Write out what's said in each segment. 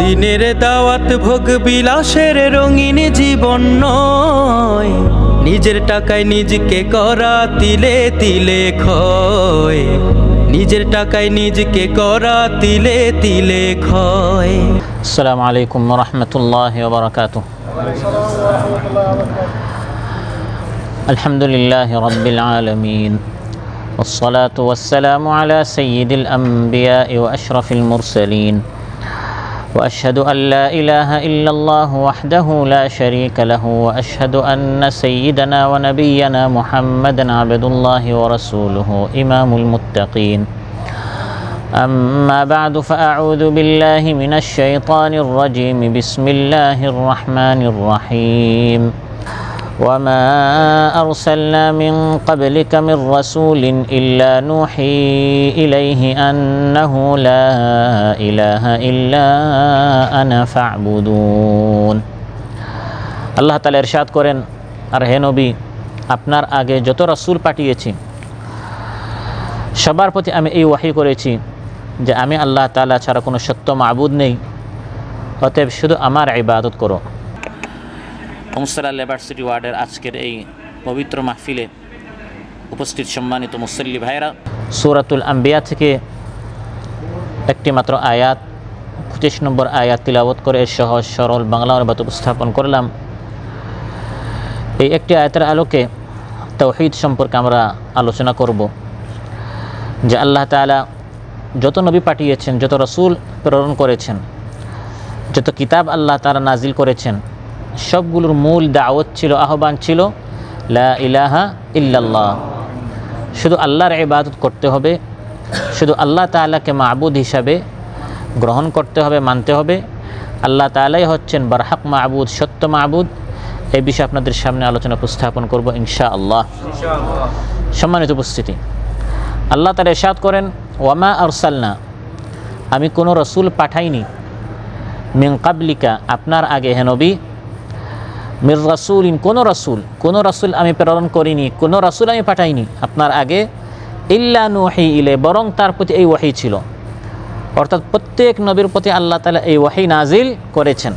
দিনের দাওয়াত ভোগ বিলাসের রঙিন জীবন নয় নিজের টাকায় নিজকে করা তিলে তিলে ক্ষয় নিজের টাকায় নিজকে করা তিলে তিলে ক্ষয় السلام عليكم ورحمة الله وبركاته الحمد لله رب العالمين والصلاة والسلام على سيد الأنبياء وأشرف المرسلين وأشهد أن لا إله إلا الله وحده لا شريك له وأشهد أن سيدنا ونبينا محمدا عبد الله ورسوله إمام المتقين. أما بعد فأعوذ بالله من الشيطان الرجيم. بسم الله الرحمن الرحيم. وما أرسلنا من قبلك من رسول إلا نوحي إليه أنه لا إله إلا أنا فاعبدون আল্লাহ তালা ইরশাদ করেন আর হে নবী আপনার আগে যত রাসূল পাঠিয়েছি সবার প্রতি আমি এই ওয়াহি করেছি যে আমি আল্লাহ তাআলা ছাড়া কোনো সত্য মাবুদ নেই অতএব শুধু আমার ইবাদত করো কমসলা লেবার সিটি ওয়ার্ডের আজকের এই পবিত্র মাহফিলে উপস্থিত সম্মানিত মুসল্লি ভাইরা সূরাতুল আম্বিয়া থেকে একটি মাত্র আয়াত, পঁচিশ নম্বর আয়াত তিলাবত করে সহজ সরল বাংলা অনুবাদ উপস্থাপন করলাম। এই একটি আয়াতের আলোকে তৌহিদ সম্পর্কে আমরা আলোচনা করব। যে আল্লাহ তাআলা যত নবী পাঠিয়েছেন, যত রসুল প্রেরণ করেছেন, যত কিতাব আল্লাহ তারা নাজিল করেছেন সবগুলোর মূল দাওয়াত ছিল, আহ্বান ছিল, লা ইলাহা ইল্লাল্লাহ। শুধু আল্লাহর ইবাদত করতে হবে, শুধু আল্লাহ তাআলাকে মাবুদ হিসাবে গ্রহণ করতে হবে, মানতে হবে। আল্লাহ তাআলাই হচ্ছেন বারহাক মাবুদ, সত্য মাবুদ। এই বিষয়ে আপনাদের সামনে আলোচনা উপস্থাপন করব ইনশা আল্লাহ সম্মানিত উপস্থিতি, আল্লাহ তার এরশাদ করেন, ওয়ামা আরসালনা, আমি কোনো রসুল পাঠাইনি, মিন কাবলিকা আপনার আগে হে মির রাসুলিন, কোনো রসুল কোনো রসুল আমি প্রেরণ করিনি, কোনো রসুল আমি পাঠাইনি। আপনার আগে ইল্লা নুহি ইলে বরং তার প্রতি এই ওয়াহি ছিল। অর্থাৎ প্রত্যেক নবীর প্রতি আল্লাহ তালা এই ওয়াহি নাজিল করেছেন।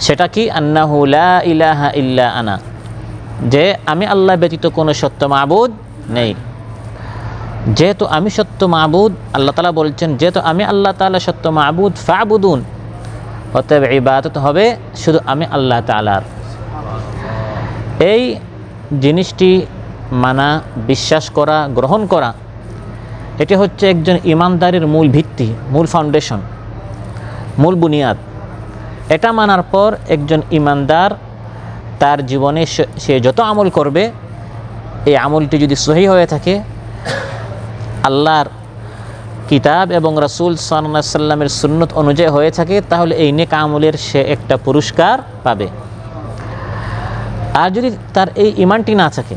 সেটা কি? আন্নাহু লা ইলাহা ইল্লা আনা। যে আমি আল্লাহ ব্যতীত কোনো সত্য মাবুদ নেই। যেহেতু আমি সত্য মাবুদ, আল্লাহ তালা বলছেন, যেহেতু আমি আল্লাহ তালা সত্য মাবুদ ফাবুদুন অতএব ইবাদত হবে শুধু আমি আল্লাহ তালার এই জিনিসটি মানা, বিশ্বাস করা, গ্রহণ করা, এটি হচ্ছে একজন ইমানদারের মূল ভিত্তি, মূল ফাউন্ডেশন মূল বুনিয়াদ। এটা মানার পর একজন ইমানদার তার জীবনে সে- যত আমল করবে, এই আমলটি যদি সহি হয়ে থাকে, আল্লাহর কিতাব এবং রাসুল সাল্লাহ সাল্লামের সুন্নত অনুযায়ী হয়ে থাকে, তাহলে এই নেক আমলের সে একটা পুরস্কার পাবে। আর যদি তার এই ইমানটি না থাকে,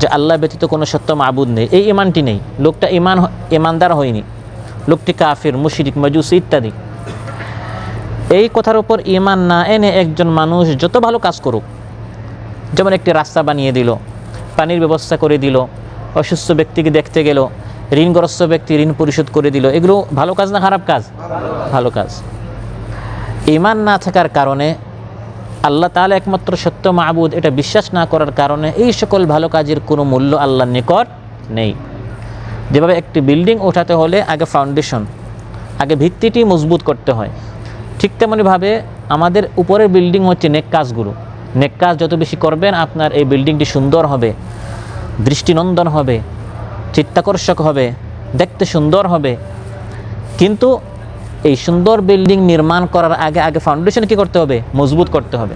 যে আল্লাহ ব্যতীত কোনো সত্য মাবুদ নেই, এই ইমানটি নেই, লোকটা ইমান ইমানদার হয়নি, লোকটি কাফির, মুশরিক, মজুসি ইত্যাদি, এই কথার উপর ইমান না এনে একজন মানুষ যত ভালো কাজ করুক, যেমন একটি রাস্তা বানিয়ে দিল, পানির ব্যবস্থা করে দিল, অসুস্থ ব্যক্তিকে দেখতে গেল ঋণগ্রস্ত ব্যক্তি ঋণ পরিশোধ করে দিল। এগুলো ভালো কাজ না খারাপ কাজ? ভালো কাজ। ইমান না থাকার কারণে আল্লাহ তাহলে একমাত্র সত্য মাহবুদ এটা বিশ্বাস না করার কারণে এই সকল ভালো কাজের কোনো মূল্য আল্লাহর নিকট নেই। যেভাবে একটি বিল্ডিং ওঠাতে হলে আগে ফাউন্ডেশন আগে ভিত্তিটি মজবুত করতে হয়। ঠিক তেমনইভাবে আমাদের উপরের বিল্ডিং হচ্ছে নেক কাজগুলো। নেক কাজ যত বেশি করবেন, আপনার এই বিল্ডিংটি সুন্দর হবে, দৃষ্টিনন্দন হবে চিত্তাকর্ষক হবে, দেখতে সুন্দর হবে। কিন্তু এই সুন্দর বিল্ডিং নির্মাণ করার আগে আগে ফাউন্ডেশন কি করতে হবে? মজবুত করতে হবে।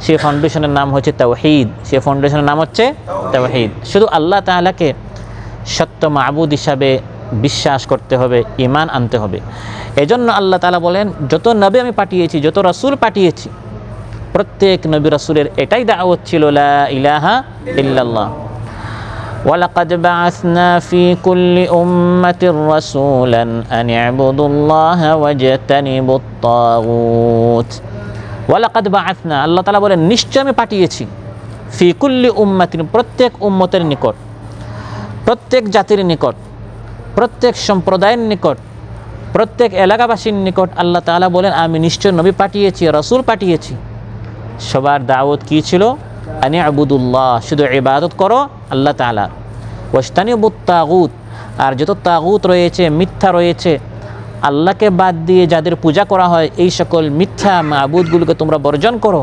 সেই ফাউন্ডেশনের নাম হচ্ছে তাওহিদ। সেই ফাউন্ডেশনের নাম হচ্ছে তাওহিদ। শুধু আল্লাহ তাআলাকে সত্য মাবুদ হিসাবে বিশ্বাস করতে হবে ইমান আনতে হবে। এজন্য আল্লাহ তাআলা বলেন, যত নবী আমি পাঠিয়েছি, যত রাসূল পাঠিয়েছি, প্রত্যেক নবী রাসূলের এটাই দাওয়াত ছিল, লা ইলাহা ইল্লাল্লাহ। ولقد بعثنا في كل أمة رسولا أن اعبدوا الله واجتنبوا الطاغوت ওয়ালাকাদ বাআথনা আল্লাহ তাআলা বলেন নিশ্চয় আমি পাঠিয়েছি ফি কুল্লি উম্মাতিন প্রত্যেক উম্মতের নিকট প্রত্যেক জাতির নিকট প্রত্যেক সম্প্রদায়ের নিকট প্রত্যেক এলাকাবাসীর নিকট আল্লাহ তাআলা বলেন আমি নিশ্চয় নবী পাঠিয়েছি রসুল পাঠিয়েছি সবার দাওয়াত কী ছিল আনি আবুদুল্লাহ, শুধু ইবাদত করো আল্লাহ তালা ওস্তানি তাগুত, আর যত তাগুত রয়েছে, মিথ্যা রয়েছে, আল্লাহকে বাদ দিয়ে যাদের পূজা করা হয়, এই সকল মিথ্যা মাহবুদগুলোকে তোমরা বর্জন করো।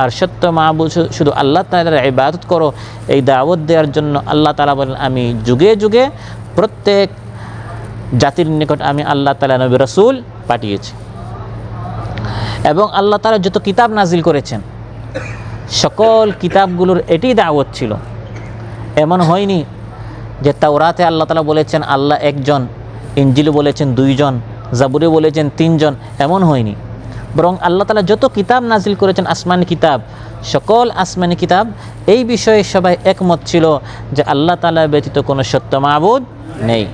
আর সত্য মাহবুদ শুধু আল্লাহ তালার ইবাদত করো, এই দাওয়াত দেওয়ার জন্য আল্লাহ তালা বলেন, আমি যুগে যুগে প্রত্যেক জাতির নিকট আমি আল্লাহ তালা নবী রসুল পাঠিয়েছি। এবং আল্লাহ তালা যত কিতাব নাজিল করেছেন সকল কিতাবগুলোর এটি দাওয়াত ছিল। এমন হয়নি যে তাওরাতে আল্লাহ তালা বলেছেন, আল্লাহ একজন ইঞ্জিল বলেছেন দুইজন, জাবুরে বলেছেন তিনজন, এমন হয়নি। বরং আল্লাহ তালা যত কিতাব নাজিল করেছেন, আসমানি কিতাব, সকল আসমানি কিতাব, এই বিষয়ে সবাই একমত ছিল যে আল্লাহ তালা ব্যতীত কোনো সত্য মাবুদ নেই।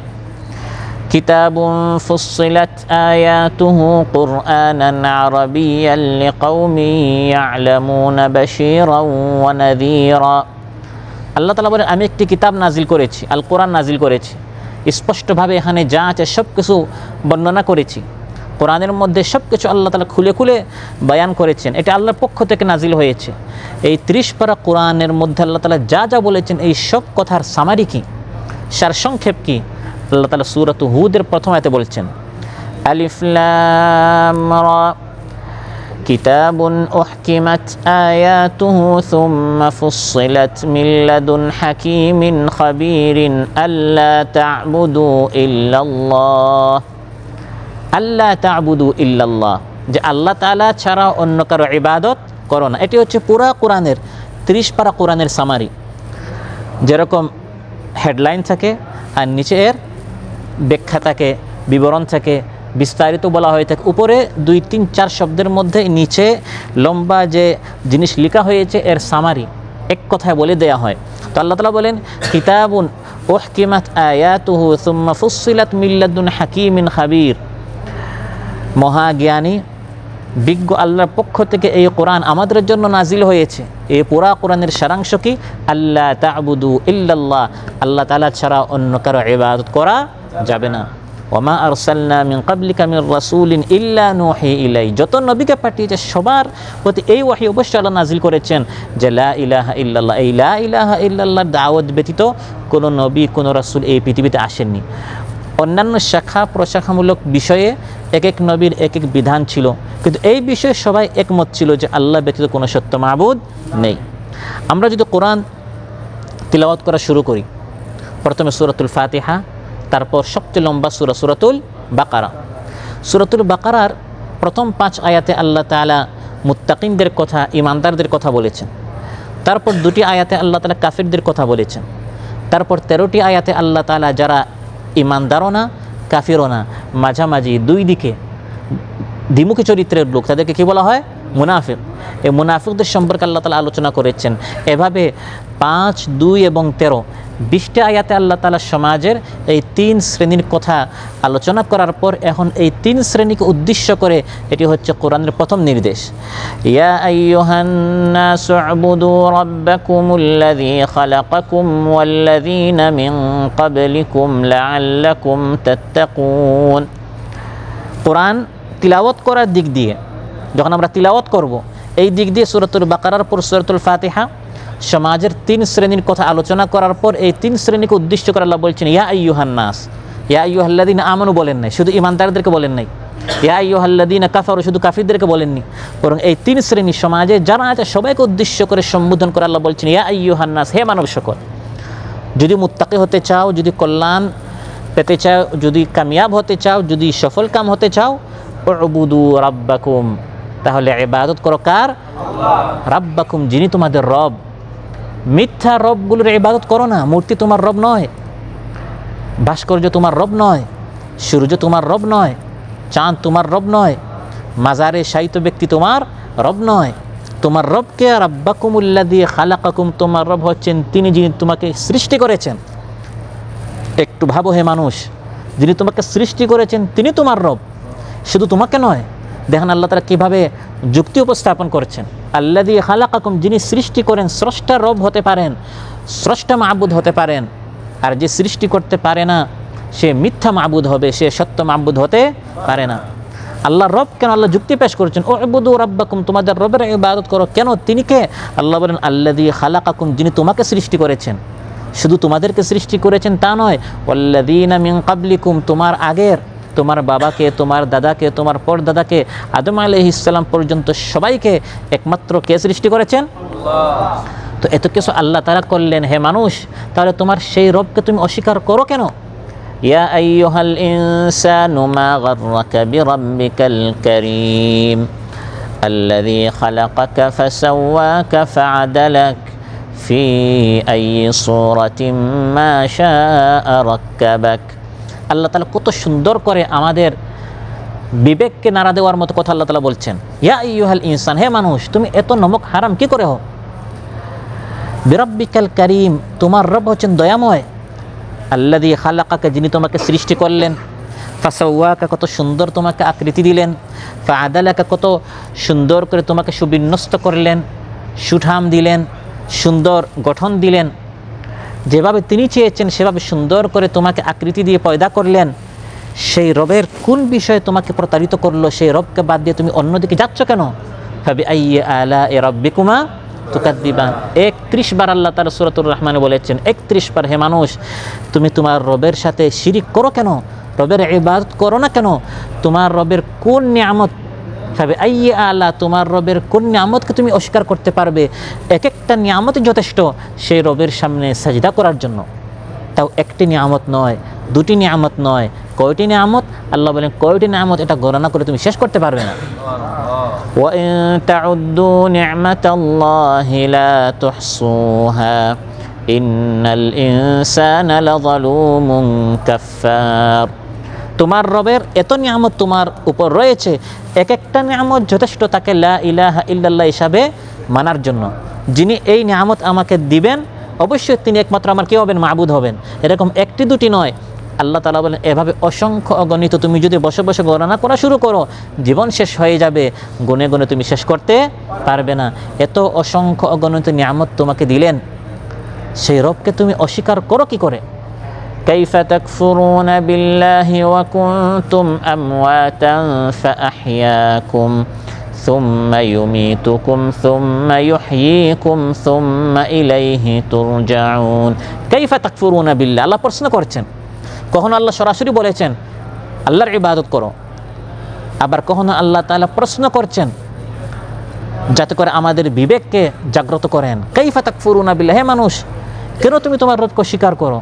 كتاب فصلت آياته قرآنا عربيا لقوم يعلمون بشيرا ونذيرا আল্লাহ তালা বলেন আমি একটি কিতাব নাজিল করেছি আল কোরআন নাজিল করেছি স্পষ্টভাবে এখানে যা আছে সব কিছু বর্ণনা করেছি কোরআনের মধ্যে সব কিছু আল্লাহ তালা খুলে খুলে বয়ান করেছেন এটা আল্লাহর পক্ষ থেকে নাজিল হয়েছে এই ত্রিশ পারা কোরআনের মধ্যে আল্লাহ তালা যা যা বলেছেন এই সব কথার সামারি কি সারসংক্ষেপ কি আল্লাহ তালা সুরত হুদের প্রথম আয়তে বলছেন আলিফলাম রা كتاب أحكمت آياته ثم فصلت من لدن حكيم خبير ألا تعبدوا إلا الله আল্লাহ তাবুদু ইল্লাল্লাহ যে আল্লাহ তাআলা ছাড়া অন্য কারো ইবাদত করো না এটি হচ্ছে পুরা কোরআনের ত্রিশ পারা কোরআনের সামারি যেরকম হেডলাইন থাকে আর নিচে এর ব্যাখ্যা থাকে, বিবরণ থাকে, বিস্তারিত বলা হয়ে থাকে। উপরে দুই, তিন, চার শব্দের মধ্যে নিচে লম্বা যে জিনিস লেখা হয়েছে, এর সামারি এক কথায় বলে দেয়া হয়। তো আল্লাহ তালা বলেন, কিতাবুন ওহকিমাত আয়াতুহু সুম্মা ফুসিলাত মিল্লাদুন হাকিমিন হাবির মহাজ্ঞানী, বিজ্ঞ আল্লাহর পক্ষ থেকে এই কোরআন আমাদের জন্য নাজিল হয়েছে। এই পুরা কোরআনের সারাংশ কি? আল্লাহ তাবুদু ইল্লাল্লাহ। আল্লাহ তালা ছাড়া অন্য কারও ইবাদত করা যাবে না। ওমা আরসাল্লা মিন কাবলিকা মির রাসূলিন ইল্লা নুহি ইলাই যত নবীকে পাঠিয়েছে, সবার প্রতি এই ওয়াহি অবশ্যই আল্লাহ নাজিল করেছেন যে, লা ইলাহা ইল্লাল্লাহ। এই লা ইলাহা ইল্লাল্লাহর দাওয়াত ব্যতীত কোনো নবী, কোনো রাসূল এই পৃথিবীতে আসেননি। অন্যান্য শাখা প্রশাখামূলক বিষয়ে এক এক নবীর এক এক বিধান ছিল। কিন্তু এই বিষয়ে সবাই একমত ছিল যে, আল্লাহ ব্যতীত কোনো সত্য মাবুদ নেই। আমরা যদি কোরআন তিলাওয়াত করা শুরু করি, প্রথমে সুরাতুল ফাতিহা তারপর সবচেয়ে লম্বা সুরা সুরাতুল বাকারা। সুরাতুল বাকারার প্রথম পাঁচ আয়াতে আল্লাহ তালা মুত্তাকিনদের কথা ইমানদারদের কথা বলেছেন। তারপর দুটি আয়াতে আল্লাহ তালা কাফিরদের কথা বলেছেন। তারপর তেরোটি আয়াতে আল্লাহ তালা যারা ইমানদারও না, কাফিরও না, মাঝামাঝি দুই দিকে দ্বিমুখী চরিত্রের লোক, তাদেরকে কী বলা হয়? মুনাফিক। এই মুনাফিকদের সম্পর্কে আল্লাহ তালা আলোচনা করেছেন। এভাবে পাঁচ, দুই এবং তেরো বিশটা আয়াতে আল্লাহ তালা সমাজের এই তিন শ্রেণির কথা আলোচনা করার পর এখন এই তিন শ্রেণীকে উদ্দেশ্য করে এটি হচ্ছে কোরআনের প্রথম নির্দেশ। কোরআন তিলাওয়াত করার দিক দিয়ে, যখন আমরা তিলাওয়াত করব, এই দিক দিয়ে সুরতুল বাকারার পর সুরতুল ফাতিহা সমাজের তিন শ্রেণির কথা আলোচনা করার পর এই তিন শ্রেণীকে উদ্দেশ্য করে আল্লাহ বলছেন ইয়া আইয়ুহান্নাস ইয়া আইয়ুহাল্লাদিন আমানু বলেন নাই শুধু ইমানদারদেরকে বলেন নাই। ইয়া আইয়ুহাল্লাদিন কাফারু শুধু কাফিরদেরকে বলেননি বরং এই তিন শ্রেণি সমাজে যারা আছে সবাইকে উদ্দেশ্য করে সম্বোধন করে আল্লাহ বলছেন ইয়া আইয়ুহান্নাস হে মানব সকল যদি মুত্তাকি হতে চাও যদি কল্যাণ পেতে চাও যদি কামিয়াব হতে চাও যদি সফল কাম হতে চাও উবুদু রাব্বাকুম। তাহলে ইবাদত করো কার? রাব্বাকুম যিনি তোমাদের রব। মিথ্যা রবগুলোর ইবাদত করো না, মূর্তি তোমার রব নয়, ভাস্কর্য তোমার রব নয়, সূর্য তোমার রব নয়, চাঁদ তোমার রব নয়, মাজারে শায়িত ব্যক্তি তোমার রব নয়। তোমার রবকে আর আব্বাকুমুল্লা দিয়ে খালাকাকুম, তোমার রব হচ্ছেন তিনি যিনি তোমাকে সৃষ্টি করেছেন। একটু ভাবো হে মানুষ, যিনি তোমাকে সৃষ্টি করেছেন তিনি তোমার রব, শুধু তোমাকে নয় দেখেন আল্লাহ তারা কীভাবে যুক্তি উপস্থাপন করছেন। আল্লাহ দিয়ে খালাকাকুম, যিনি সৃষ্টি করেন, স্রষ্টা রব হতে পারেন, স্রষ্টা মাহবুদ হতে পারেন। আর যে সৃষ্টি করতে পারে না, সে মিথ্যা মাবুদ হবে, সে সত্য মাবুদ হতে পারে না। আল্লাহ রব কেন আল্লাহ যুক্তি পেশ করেছেন? ও আবুদু রব্বাকুম তোমাদের রবের ইবাদত করো, কেন তিনি কে? আল্লাহ বলেন আল্লাহ দিয়ে খালাকাকুম, যিনি তোমাকে সৃষ্টি করেছেন। শুধু তোমাদেরকে সৃষ্টি করেছেন তা নয়, ওয়াল্লাযীনা মিন কাবলিকুম তোমার আগের তোমার বাবাকে তোমার দাদাকে তোমার পরদাদাকে আদম আলাইহিস সালাম পর্যন্ত সবাইকে একমাত্র কে সৃষ্টি করেছেন তো এত কিছু আল্লাহ তারা করলেন হে মানুষ তাহলে তোমার সেই রবকে তুমি অস্বীকার করো কেন ইয়া আইয়ুহাল ইনসানু মা গাররাকা বিরাব্বিকাল কারীম الذي خلقك فسواك فعدلك في أي صورة ما شاء ركبك আল্লাহ তালা কত সুন্দর করে আমাদের বিবেককে নাড়া দেওয়ার মতো কথা আল্লাহ তালা বলছেন। ইয়া ইউহাল ইনসান, হে মানুষ, তুমি এত নমক হারাম কি করে হো বিরব্বিকাল করিম, তোমার রব হচ্ছেন দয়াময়। আল্লাদি খালাকাকে, যিনি তোমাকে সৃষ্টি করলেন। ফাসাউয়াকা কত সুন্দর তোমাকে আকৃতি দিলেন। ফাদালাকা কত সুন্দর করে তোমাকে সুবিন্যস্ত করলেন। সুঠাম দিলেন। সুন্দর গঠন দিলেন। যেভাবে তিনি চেয়েছেন, সেভাবে সুন্দর করে তোমাকে আকৃতি দিয়ে পয়দা করলেন, সেই রবের কোন বিষয়ে তোমাকে প্রতারিত করল, সেই রবকে বাদ দিয়ে তুমি অন্যদিকে যাচ্ছ কেন? ভাবি আইয়ে আলা এ রব্বিকুমা তুকাদ্দিবান। একত্রিশ বার আল্লাহ তার সুরাতুর রহমানে বলেছেন, একত্রিশ বার হে মানুষ, তুমি তোমার রবের সাথে শিরিক করো কেন? রবের ইবাদত করো না কেন? তোমার রবের কোন নিয়ামত তবে আই আলা তোমার রবের কোন নিয়ামতকে তুমি অস্বীকার করতে পারবে? এক একটা নিয়ামত যথেষ্ট, সেই রবের সামনে সাজিদা করার জন্য। তাও একটি নিয়ামত নয়, দুটি নিয়ামত নয়, কয়টি নিয়ামত? আল্লাহ বলেন, কয়টি নিয়ামত এটা গণনা করে তুমি শেষ করতে পারবে না। ইন্নাল ইনসানা লাযালুমুন কাফফার। তোমার রবের এত নিয়ামত তোমার উপর রয়েছে এক একটা নিয়ামত যথেষ্ট তাকে লা ইলাহা ইল্লাল্লাহ হিসাবে মানার জন্য। যিনি এই নিয়ামত আমাকে দিবেন, অবশ্যই তিনি একমাত্র আমার কে হবেন? মাবুদ হবেন। এরকম একটি দুটি নয়। আল্লাহ তালা বলেন, এভাবে অসংখ্য অগণিত তুমি যদি বসে বসে গণনা করা শুরু করো, জীবন শেষ হয়ে যাবে, গুনে গুনে তুমি শেষ করতে পারবে না। এত অসংখ্য অগণিত নিয়ামত তোমাকে দিলেন, সেই রবকে তুমি অস্বীকার করো কি করে? كيف تكفرون بالله وكنتم أمواتا فأحياكم ثم يميتكم ثم يحييكم ثم إليه ترجعون كيف تكفرون بالله আল্লাহ প্রশ্ন করছেন কখনো আল্লাহ সরাসরি বলেছেন আল্লাহর ইবাদত করো আবার কখনো আল্লাহ তাআলা প্রশ্ন করছেন যাতে করে আমাদের বিবেককে জাগ্রত করেন কাইফা তাকফুরুনা বিল্লাহ হে মানুষ কেন তুমি তোমার রবকে স্বীকার করো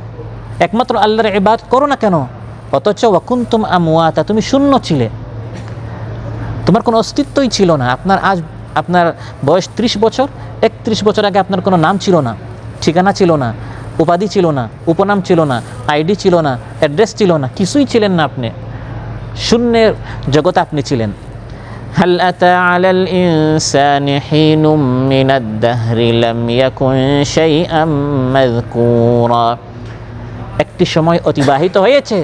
একমাত্র আল্লাহর ইবাদত করো না কেন অথচ ওয়াকুন্তুম আমওয়াতা তুমি শূন্য ছিলে তোমার কোনো অস্তিত্বই ছিল না আপনার আজ আপনার বয়স ত্রিশ বছর একত্রিশ বছর আগে আপনার কোনো নাম ছিল না ঠিকানা ছিল না উপাধি ছিল না উপনাম ছিল না আইডি ছিল না অ্যাড্রেস ছিল না কিছুই ছিলেন না আপনি শূন্যের জগতে আপনি ছিলেন هل أتى على الإنسان حين من الدهر لم يكن شيئا مذكورا একটি সময় অতিবাহিত হয়েছে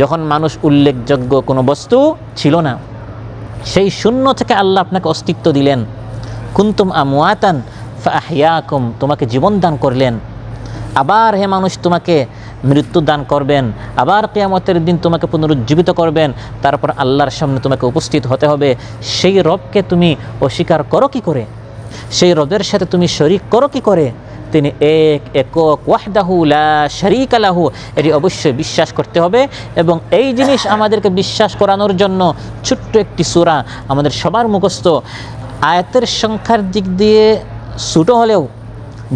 যখন মানুষ উল্লেখযোগ্য কোনো বস্তু ছিল না। সেই শূন্য থেকে আল্লাহ আপনাকে অস্তিত্ব দিলেন। কুন্তুম আমওয়াতান ফাহিয়াকুম তোমাকে জীবন দান করলেন। আবার হে মানুষ, তোমাকে মৃত্যু দান করবেন। আবার কেয়ামতের দিন তোমাকে পুনরুজ্জীবিত করবেন। তারপর আল্লাহর সামনে তোমাকে উপস্থিত হতে হবে। সেই রবকে তুমি অস্বীকার করো কি করে? সেই রবের সাথে তুমি শরিক করো কি করে? তিনি এক একক, ওয়াহদাহু লা শরিক আলাহু এটি অবশ্যই বিশ্বাস করতে হবে এবং এই জিনিস আমাদেরকে বিশ্বাস করানোর জন্য ছোট্ট একটি সূরা আমাদের সবার মুখস্থ। আয়াতের সংখ্যার দিক দিয়ে ছোটো হলেও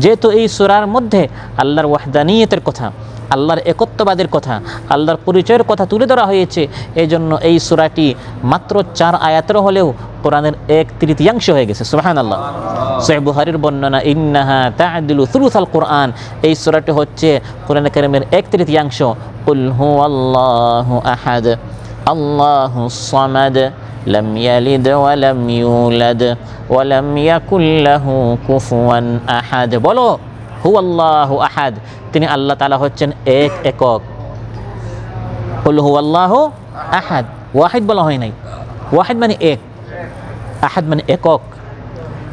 যেহেতু এই সূরার মধ্যে আল্লাহর ওয়াহদানিয়তের কথা আল্লাহর একত্ববাদের কথা আল্লাহর পরিচয়ের কথা তুলে ধরা হয়েছে এই জন্য এই সূরাটি মাত্র চার আয়াতের হলেও কোরআনের এক তৃতীয়াংশ হয়ে গেছে সুবাহান আল্লাহ সোহেব বুহারির বর্ণনা ইন্নাহা তাআদিলু থুলুথাল কোরআন এই সূরাটি হচ্ছে কোরআন কারিমের এক তৃতীয়াংশ কুল হু আল্লাহু আহাদ আল্লাহু সামাদ لم يلد ولم يولد ولم يكن له كفوا أحد বলো হু আল্লাহু আহাদ তিনি আল্লাহ তাআলা হচ্ছেন এক একক। কুল হু আল্লাহু আহাদ। ওয়াহিদ বলা হয় নাই। ওয়াহিদ মানে এক। আহাদ মানে একক।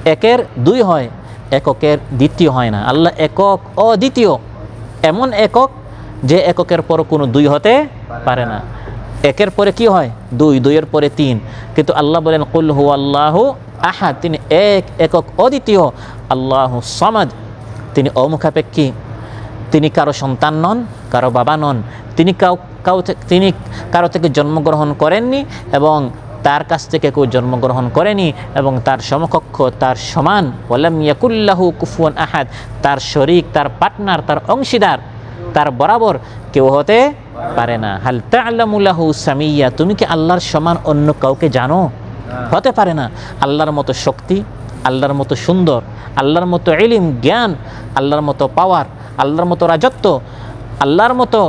একের দুই হয়, এককের দ্বিতীয় হয় না। আল্লাহ একক অদ্বিতীয়। এমন একক যে এককের পর কোনো দুই হতে পারে না। একের পরে কি হয়? দুই, দুইয়ের পরে তিন। কিন্তু আল্লাহ বলেন, কুল হু আল্লাহ আহাদ। তিনি এক, একক অদ্বিতীয়। আল্লাহ সমাদ। তিনি অমুখাপেক্ষী। তিনি কারও সন্তান নন, কারও বাবা নন। তিনি কাউ কাউ তিনি কারও থেকে জন্মগ্রহণ করেননি এবং তার কাছ থেকে কেউ জন্মগ্রহণ করেনি এবং তার সমকক্ষ, তার সমান। ওলাম ইয়াকুল্লাহু কুফুয়ান আহাদ। তার শরিক, তার পার্টনার, তার অংশীদার, তার বরাবর কেউ হতে পারে না। হাল তা'লামুলাহু সামিয়া। তুমি কি আল্লাহর সমান অন্য কাউকে জানো? হতে পারে না। আল্লাহর মতো শক্তি আল্লাহর মতো সুন্দর, আল্লাহর মতো এলিম জ্ঞান, আল্লাহর মতো পাওয়ার আল্লাহর মতো রাজত্ব, আল্লাহর মতো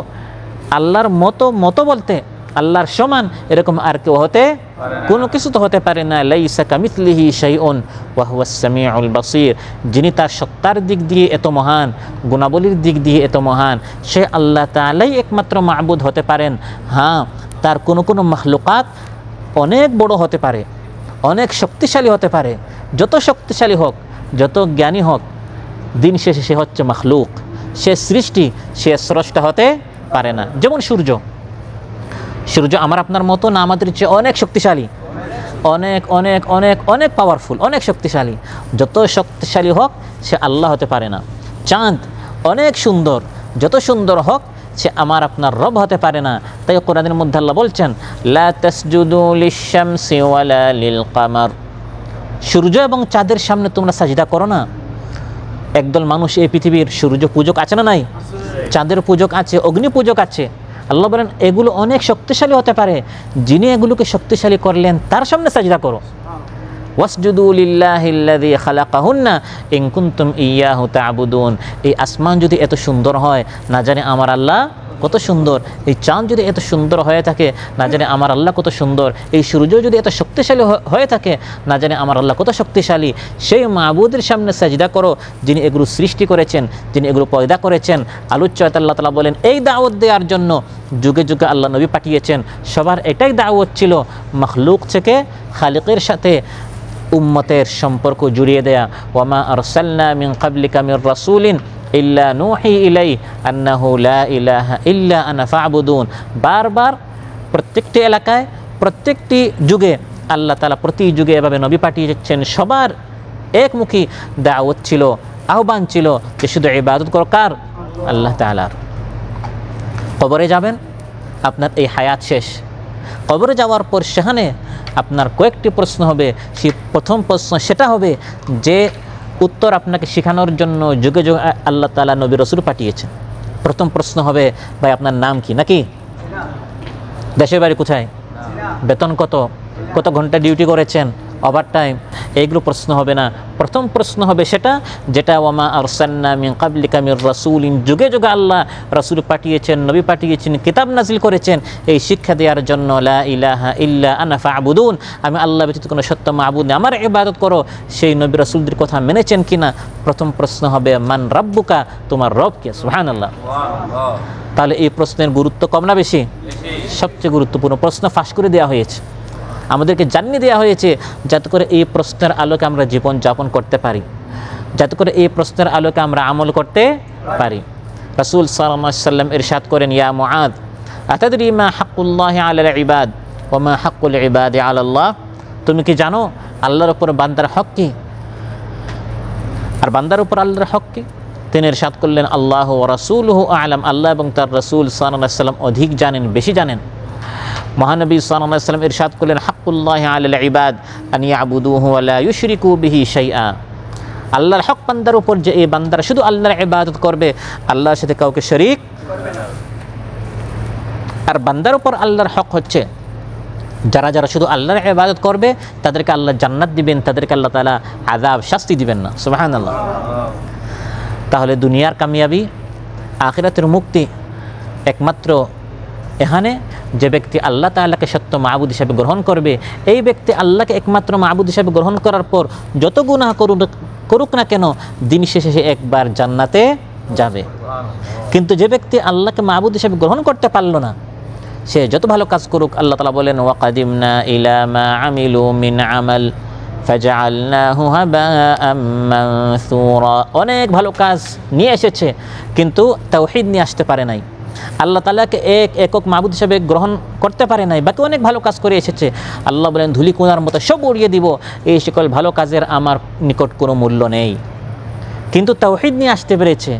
আল্লাহর মতো মতো বলতে আল্লাহর সমান এরকম আর কেউ হতে কোনো কিছু তো হতে পারে না। লাইসা কামিথলিহি শাইউন ওয়া হুয়া সামিউল বাসির। যিনি তার সত্তার দিক দিয়ে এত মহান, গুণাবলীর দিক দিয়ে এত মহান, সে আল্লাহ তালাই একমাত্র মাবুদ হতে পারেন। হ্যাঁ তার কোনো কোনো মাখলুকাত অনেক বড় হতে পারে, অনেক শক্তিশালী হতে পারে। যত শক্তিশালী হোক, যত জ্ঞানী হোক, দিন শেষে সে হচ্ছে মখলুক। সে সৃষ্টি, সে স্রষ্টা হতে পারে না। যেমন সূর্য। সূর্য আমার আপনার মতো না আমাদের চেয়ে অনেক শক্তিশালী। অনেক অনেক অনেক অনেক পাওয়ারফুল অনেক শক্তিশালী। যত শক্তিশালী হোক, সে আল্লাহ হতে পারে না। চাঁদ অনেক সুন্দর। যত সুন্দর হোক, সে আমার আপনার রব হতে পারে না। তাই কোরআনের মধ্যে আল্লাহ বলছেন, লা তাসজুদু লিশ-শামসি ওয়ালা লিল কামার সূর্য এবং চাঁদের সামনে তোমরা সাজিদা করো না। একদল মানুষ এই পৃথিবীর সূর্য পূজক আছে না নাই? চাঁদের পূজক আছে, অগ্নি পূজক আছে। আল্লাহ বলেন, এগুলো অনেক শক্তিশালী হতে পারে। যিনি এগুলোকে শক্তিশালী করলেন, তার সামনে সাজিদা করো। এই আসমান যদি এত সুন্দর হয়, না জানে আমার আল্লাহ কত সুন্দর, এই চাঁদ যদি এত সুন্দর হয়ে থাকে, না জানে আমার আল্লাহ কত সুন্দর, এই সূর্য যদি এত শক্তিশালী হয়ে থাকে, না জানে আমার আল্লাহ কত শক্তিশালী। সেই মাহবুদের সামনে সাজিদা করো, যিনি এগুলো সৃষ্টি করেছেন, যিনি এগুলো পয়দা করেছেন। আলুচ্চয়ত আল্লাহ তালা বলেন, এই দাওয়াত দেওয়ার জন্য যুগে যুগে আল্লাহ নবী পাঠিয়েছেন। সবার এটাই দাওয়াত ছিল, মখলুক থেকে খালিকের সাথে উম্মতের সম্পর্ক জুড়িয়ে দেয়া। ওয়ামা আরসালনা মিন কাবলিকা মির রাসূলিন। ইল্লা নুহি ইলাই আন্নাহু লা ইলাহা ইল্লা আনা ফা'বুদুন। বারবার প্রত্যেকটি এলাকায়, প্রত্যেকটি যুগে আল্লাহ তালা প্রতি যুগে এভাবে নবী পাঠিয়ে পাঠিয়েছেন সবার একমুখী দাওয়াত ছিল, আহ্বান ছিল যে শুধু ইবাদত করো। কার? আল্লাহ তাআলার। কবরে যাবেন, আপনার এই হায়াত শেষ। কবরে যাওয়ার পর সেখানে আপনার কয়েকটি প্রশ্ন হবে। সেই প্রথম প্রশ্ন সেটা হবে যে উত্তর আপনাকে শেখানোর জন্য যুগে যুগে আল্লাহ তালা নবী রসুল পাঠিয়েছেন। প্রথম প্রশ্ন হবে, ভাই, আপনার নাম কি? নাকি? দেশের বাড়ি কোথায়? বেতন কত? কত ঘণ্টা ডিউটি করেছেন? ওভার টাইম এইগুলো প্রশ্ন হবে না। প্রথম প্রশ্ন হবে সেটা যেটা ওয়ামা আরসান্না মিন কাবলিকা মির ইন যুগে যুগে আল্লাহ রাসূল পাঠিয়েছেন নবী পাঠিয়েছেন কিতাব নাজিল করেছেন। এই শিক্ষা দেওয়ার জন্য লা ইলাহা ইল্লা আনা ফা'বুদুন। আমি আল্লাহ ব্যতীত কোনো সত্য মাবুদ নেই। আমার ইবাদত করো সেই নবী রাসূলদের কথা মেনেছেন কিনা? প্রথম প্রশ্ন হবে মান রাব্বুকা? তোমার রব কে? সুহান আল্লাহ তাহলে এই প্রশ্নের গুরুত্ব কম না বেশি। সবচেয়ে গুরুত্বপূর্ণ প্রশ্ন ফাঁস করে দেওয়া হয়েছে। আমাদেরকে জানিয়ে দেওয়া হয়েছে যাতে করে এই প্রশ্নের আলোকে আমরা জীবন যাপন করতে পারি। যাতে করে এই প্রশ্নের আলোকে আমরা আমল করতে পারি। রাসূল সাল্লাম ইরশাদ করেন, ইয়া মুআদ, আতাদরি মা হাক্কুল্লাহি আলাল ইবাদ ও মা হাক্কুল ইবাদি আলাল্লাহ তুমি কি জানো আল্লাহর উপর বান্দার হক কি? আর বান্দার উপর আল্লাহর হক কি? তিনি ইরশাদ করলেন, আল্লাহ ও রাসূলুহু আলম। আল্লাহ এবং তার রসুল সাল্লাম অধিক জানেন, বেশি জানেন। মহানবী সাল্লাম ইরশাদ করলেন, হাক্কুল্লাহি আলাল ইবাদ, আন ইয়াবুদুহু ওয়া লা ইউশরিকু বিহি শাইআ। আল্লাহর হক বান্দার উপর যে এই বান্দারা শুধু আল্লাহর ইবাদত করবে, আল্লাহর সাথে কাউকে শরিক আর বান্দার উপর আল্লাহর হক হচ্ছে, যারা যারা শুধু আল্লাহর ইবাদত করবে, তাদেরকে আল্লাহ জান্নাত দিবেন, তাদেরকে আল্লাহ তাআলা আযাব, শাস্তি দিবেন না। সুবাহান আল্লাহ তাহলে দুনিয়ার কামিয়াবি, আখিরাতের মুক্তি একমাত্র এখানে যে ব্যক্তি আল্লাহ তাআলাকে সত্য মাহবুদ হিসাবে গ্রহণ করবে, এই ব্যক্তি আল্লাহকে একমাত্র মাহবুদ হিসাবে গ্রহণ করার পর যত গুনাহ করুক করুক না কেন, দিন শেষে সে একবার জান্নাতে যাবে। কিন্তু যে ব্যক্তি আল্লাহকে মাহবুদ হিসাবে গ্রহণ করতে পারল না, সে যত ভালো কাজ করুক, আল্লাহ তালা বলেন, ওয়াকাদিমনা ইলা মা আমিলু মিন আমাল অনেক ভালো কাজ নিয়ে এসেছে, কিন্তু তাওহীদ নিয়ে আসতে পারে নাই। আল্লাহ তালাকে এক একক মাবুদ হিসাবে গ্রহণ করতে পারে নাই, বাকি অনেক ভালো কাজ করে এসেছে। আল্লাহ বলেন, ধুলি কোনার মতো সব উড়িয়ে দিব, এই সকল ভালো কাজের আমার নিকট কোনো মূল্য নেই। কিন্তু তাওহিদ নিয়ে আসতে পেরেছে।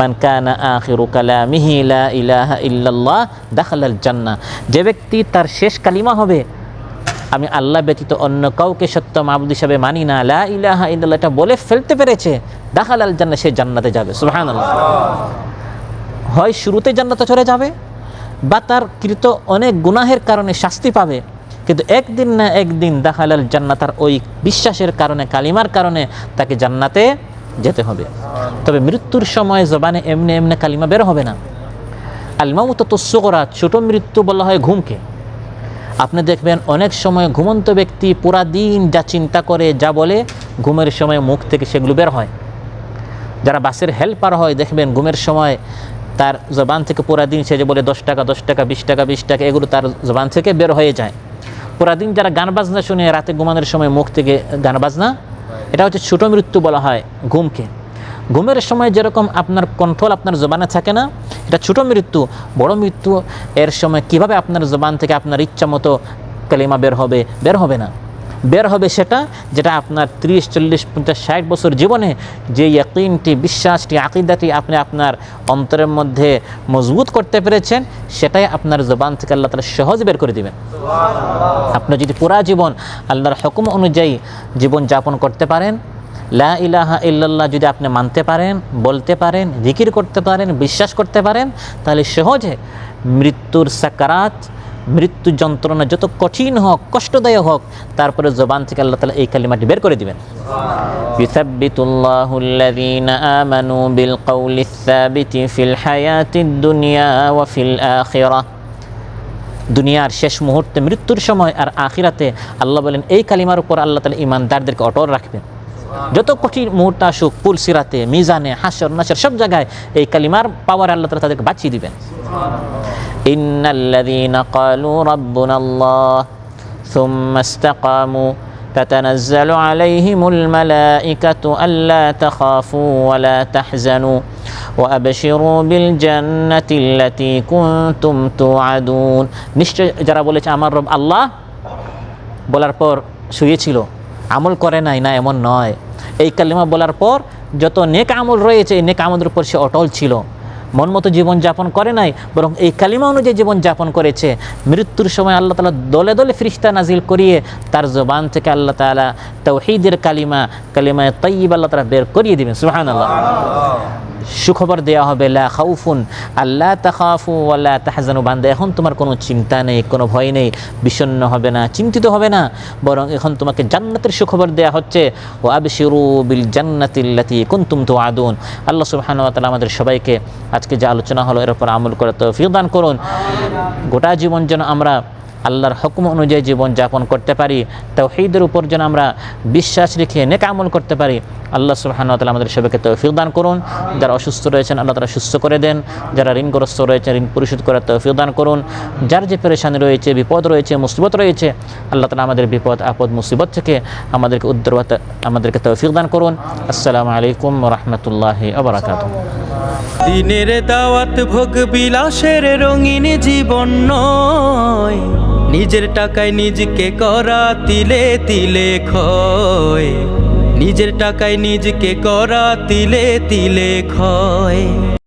মান ইলাহা ইল্লাল্লাহ জান্নাহ। যে ব্যক্তি তার শেষ কালিমা হবে, আমি আল্লাহ ব্যতীত অন্য কাউকে সত্য মাবুদ হিসাবে মানি না। লা ইলাহা ইল্লাল্লাহ এটা বলে ফেলতে পেরেছে, দাখালাল জান্নাহ, সে জান্নাতে যাবে। সুবহানাল্লাহ। হয় শুরুতে জান্নাতে চলে যাবে বা তার কৃত অনেক গুনাহের কারণে শাস্তি পাবে। কিন্তু একদিন না একদিন দাখালাল জান্নাতার ওই বিশ্বাসের কারণে, কালিমার কারণে তাকে জান্নাতে যেতে হবে। তবে মৃত্যুর সময় জবানে এমনি এমনি কালিমা বের হবে না। আলমামুত তস্য করা ছোট মৃত্যু বলা হয় ঘুমকে। আপনি দেখবেন অনেক সময় ঘুমন্ত ব্যক্তি পুরা দিন যা চিন্তা করে, যা বলে, ঘুমের সময় মুখ থেকে সেগুলো বের হয়। যারা বাসের হেল্পার হয়, দেখবেন ঘুমের সময় তার জবান থেকে পুরা দিন সে যে বলে দশ টাকা দশ টাকা, বিশ টাকা বিশ টাকা, এগুলো তার জবান থেকে বের হয়ে যায়। পুরা দিন যারা গান বাজনা শুনে রাতে ঘুমানোর সময় মুখ থেকে গান বাজনা, এটা হচ্ছে ছোট মৃত্যু বলা হয় ঘুমকে। ঘুমের সময় যেরকম আপনার কন্ট্রোল আপনার জবানে থাকে না, এটা ছোট মৃত্যু, বড় মৃত্যু, এর সময় কীভাবে আপনার জবান থেকে আপনার ইচ্ছা মতো কালিমা বের হবে বের হবে না। বের হবে সেটা যেটা আপনার ত্রিশ, চল্লিশ, পঞ্চাশ, ষাট বছর জীবনে যে ইয়াকিনটি, বিশ্বাসটি, আকিদাটি আপনি আপনার অন্তরের মধ্যে মজবুত করতে পেরেছেন, সেটাই আপনার জবান থেকে আল্লাহ তালা সহজ বের করে দিবেন। আপনি যদি পুরা জীবন আল্লাহর হুকুম অনুযায়ী জীবন যাপন করতে পারেন, লা ইলাহা ইল্লাল্লাহ যদি আপনি মানতে পারেন, বলতে পারেন, জিকির করতে পারেন, বিশ্বাস করতে পারেন, তাহলে সহজে মৃত্যুর সাকারাত মৃত্যু যন্ত্রণা যত কঠিন হোক কষ্টদায়ক হোক তারপরে জবান থেকে আল্লাহ তালা এই কালিমাটি বের করে দিবেন يثبت الله الذين آمنوا بالقول الثابت في الحياة الدنيا وفي الآخرة দুনিয়ার শেষ মুহূর্তে মৃত্যুর সময় আর আখিরাতে আল্লাহ বলেন এই কালিমার উপর আল্লাহ তালা ইমানদারদেরকে অটল রাখবেন যত কঠিন মুহূর্ত আসুক পুল সিরাতে মিজানে হাসর নাসর সব জায়গায় এই কালিমার পাওয়ার আল্লাহ তালা তাদেরকে বাঁচিয়ে দিবেন إن الذين قالوا ربنا الله ثم استقاموا تتنزل عليهم الملائكة ألا تخافوا ولا تحزنوا وأبشروا بالجنة التي كنتم توعدون নিশ্চয় যারা বলেছে আমার রব আল্লাহ বলার পর শুয়েছিল আমল করে নাই না, এমন নয়। এই কালিমা বলার পর যত নেক আমল রয়েছে, এই নেক আমলের উপর সে অটল ছিল। মন মতো জীবনযাপন করে নাই, বরং এই কালিমা অনুযায়ী জীবনযাপন করেছে। মৃত্যুর সময় আল্লাহ তালা দলে দলে ফিরিস্তা নাজিল করিয়ে তার জবান থেকে আল্লাহ তালা তৌহিদের কালিমা, কালিমায় তৈব আল্লাহ তালা বের করিয়ে দেবেন। সুহান আল্লাহ সুখবর দেওয়া হবে, লা খাউফুন আল্লাহ তাখাফু আল্লাহ তাহাজানু বান্দা। এখন তোমার কোনো চিন্তা নেই, কোনো ভয় নেই, বিষণ্ণ হবে না, চিন্তিত হবে না। বরং এখন তোমাকে জান্নাতের সুখবর দেওয়া হচ্ছে ও আবিশিরু বিল জান্নাতিল্লাতি কুনতুম তো আদুন আল্লাহ সুবহানাহু ওয়া তাআলা আমাদের সবাইকে আজকে যে আলোচনা হলো, এর উপর আমল করে তৌফিক দান করুন। গোটা জীবন যেন আমরা আল্লাহর হুকুম অনুযায়ী জীবন যাপন করতে পারি, তৌহিদের উপর যেন আমরা বিশ্বাস রেখে নেক আমল করতে পারি। আল্লাহ সুবহানাহু ওয়া তাআলা আমাদের সবাইকে তৌফিক দান করুন। যারা অসুস্থ রয়েছেন, আল্লাহ তারা সুস্থ করে দেন। যারা ঋণগ্রস্ত রয়েছে ঋণ পরিশোধ করার তৌফিক দান করুন। যার যে পেরেশানি রয়েছে, বিপদ রয়েছে, মুসিবত রয়েছে, আল্লাহ তালা আমাদের বিপদ, আপদ, মুসিবত থেকে আমাদেরকে উদ্ধার আমাদেরকে তৌফিক দান করুন। আসসালামু আলাইকুম রহমতুল্লাহি আবরাকাতুহ দিনের দাওয়াত ভোগ বিলাসের রঙিন জীবন নয়। নিজের টাকায় নিজকে করা তিলে তিলে খয় নিজের টাকায় নিজকে করা তিলে তিলে ক্ষয়।